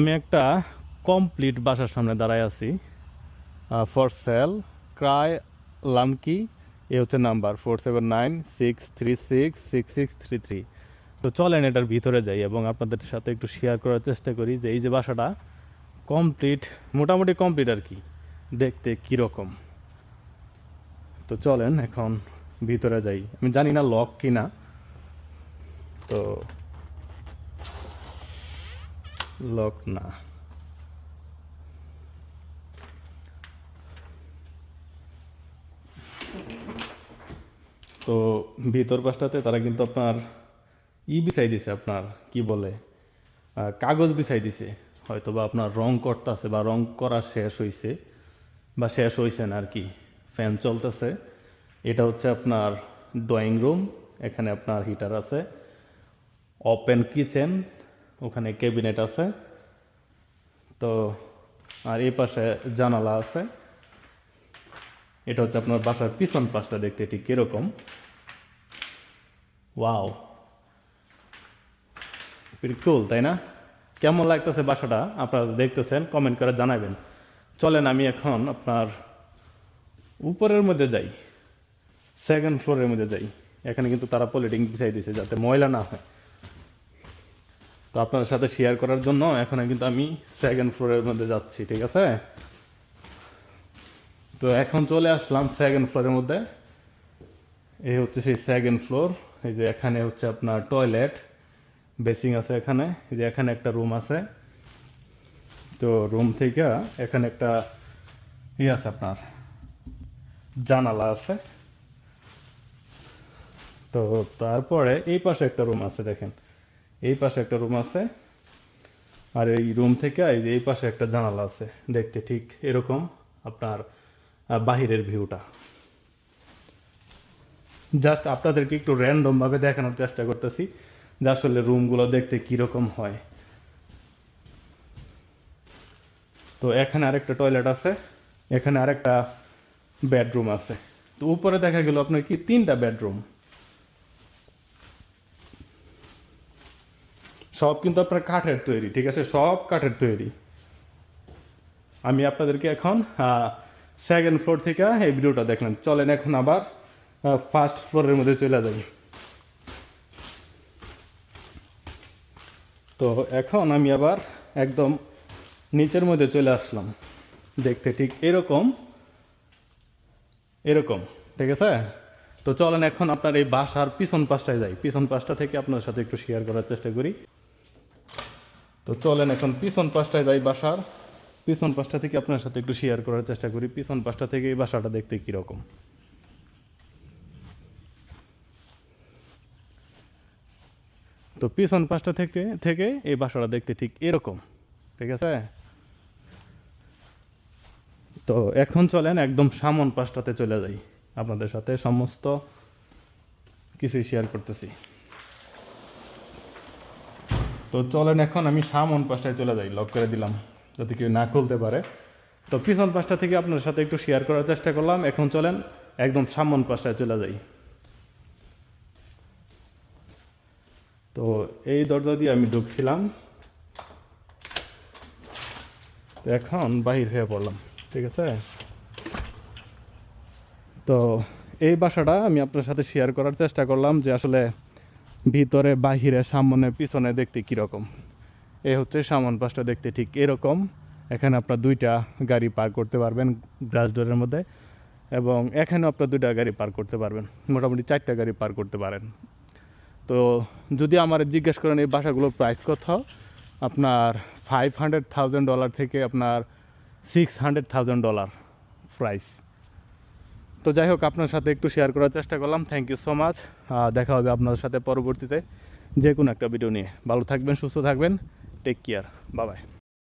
আমি একটা কমপ্লিট বাসার সামনে দাঁড়ায় আছি। ফর সেল ক্রাই লামকি এ হচ্ছে number four seven nine six three six six six three three তো চলেন এটার ভিতরে যাই এবং আপনাদের সাথে একটু শেয়ার করার চেষ্টা করি যে এই যে বাসাটা কমপ্লিট মোটামুটি কমপ্লিট আর কি, দেখতে কীরকম। তো চলেন এখন ভিতরে যাই। আমি জানি না লক কি না তো লক না। তো ভিতর পাশটাতে তারা কিন্তু আপনার ই বিছাই দিছে আপনার, কি বলে কাগজ বিছাই দিছে। হয়তো বা আপনার রং করতেছে বা রং করা শেষ হয়েছে বা শেষ হয়েছে না আর কি ফ্যান চলতেছে। এটা হচ্ছে আপনার ড্রয়িং রুম এখানে আপনার হিটার আছে। ওপেন কিচেন ওখানে ক্যাবিনেট আছে। তো, আর এই পাশে জানালা আছে। এটা হচ্ছে আপনার বাসার পিছন পাশটা দেখতে ঠিক কীরকম ওয়াও। কুল তাই না? কেমন লাগতেছে বাসাটা? আপনারা দেখতেছেন কমেন্ট করে জানাবেন। চলেন আমি এখন আপনার উপরের মধ্যে যাই। সেকেন্ড ফ্লোরের মধ্যে যাই। এখানে কিন্তু তারা পলিটিং বিছাই দিয়েছে যাতে ময়লা না হয়। তো আপনার সাথে শেয়ার করার জন্য এখন কিন্তু আমি সেকেন্ড ফ্লোরের মধ্যে যাচ্ছি, ঠিক আছে? তো এখন চলে আসলাম সেকেন্ড ফ্লোরের মধ্যে। এই হচ্ছে সেই সেকেন্ড ফ্লোর এই যে এখানে হচ্ছে আপনার টয়লেট বেসিং আছে এখানে, এই যে এখানে একটা রুম আছে। তো রুম থেকে এখানে একটা ই আছে আপনার, জানালা আছে। তো তারপরে এই পাশে একটা রুম আছে, দেখেন। এই পাশে একটা রুম আছে। আর এই রুম থেকে এই পাশে একটা জানালা আছে, দেখতে ঠিক এরকম আপনার বাহিরের ভিউটা জাস্ট আপনাদেরকে একটু র্যান্ডম ভাবে দেখানোর চেষ্টা করতেছি যে আসলে রুমগুলো দেখতে কীরকম হয়। তো এখানে আরেকটা টয়লেট আছে, এখানে আরেকটা বেডরুম আছে। তো উপরে দেখা গেল আপনার কি? তিনটা বেডরুম সব কিন্তু আপনার কাঠের তৈরি, ঠিক আছে? সব কাঠের তৈরি। আমি আপনাদেরকে এখন সেকেন্ড ফ্লোর থেকে এই ভিডিওটা দেখলাম। চলেন এখন আবার ফার্স্ট ফ্লোরের মধ্যে চলে যাই। তো এখন আমি আবার একদম নিচের মধ্যে চলে আসলাম। দেখতে ঠিক এরকম এরকম, ঠিক আছে? তো চলেন এখন আপনার এই বাসার পিছন পাশটায় যাই। পিছন পাশটা থেকে আপনার সাথে একটু শেয়ার করার চেষ্টা করি। তো চলেন এখন পিছন পাশটায় যাই বাসার। পিছন পাশটা থেকে আপনার সাথে একটু শেয়ার করার চেষ্টা করি। পিছন পাশটা থেকে এই বাসাটা দেখতে কীরকম। তো পিছন পাশটা থেকে থেকে এই বাসাটা দেখতে ঠিক এরকম। ঠিক আছে? তো এখন চলেন একদম সামন পাশটাতে চলে যাই। আপনাদের সাথে সমস্ত কিছুই শেয়ার করতেছি। তো চলেন এখন, আমি সামন পাশটায় চলে যাই লক করে দিলাম, যাতে কেউ না খুলতে পারে। তো পিছন পাশটা থেকে আপনার সাথে একটু শেয়ার করার চেষ্টা করলাম। এখন চলেন, একদম সামন পাশটায় চলে যাই। তো এই দরজা দিয়ে আমি ঢুকছিলাম। এখন বাহির হয়ে পড়লাম, ঠিক আছে? তো এই বাসাটা আমি আপনার সাথে শেয়ার করার চেষ্টা করলাম যে আসলে ভিতরে, বাহিরে, সামনে, পিছনে দেখতে কীরকম? এ হচ্ছে সামন পাশটা দেখতে ঠিক এরকম। এখানে আপনার দুইটা গাড়ি পার করতে পারবেন গ্রাস ডোরের মধ্যে এবং এখানেও আপনার দুইটা গাড়ি পার করতে পারবেন। মোটামুটি চারটা গাড়ি পার করতে পারেন। তো যদি আমার জিজ্ঞেস করেন এই বাসাগুলোর প্রাইস কত, আপনার ফাইভ হান্ড্রেড থাউজেন্ড ডলার থেকে আপনার six hundred thousand dollar price তো যাই হোক, আপনার সাথে একটু শেয়ার করার চেষ্টা করলাম। থ্যাংক ইউ সো মাচ দেখা হবে আপনার সাথে পরবর্তীতে। যে কোনো একটা ভিডিও নিয়ে। ভালো থাকবেন, সুস্থ থাকবেন। টেক কেয়ার বাবাই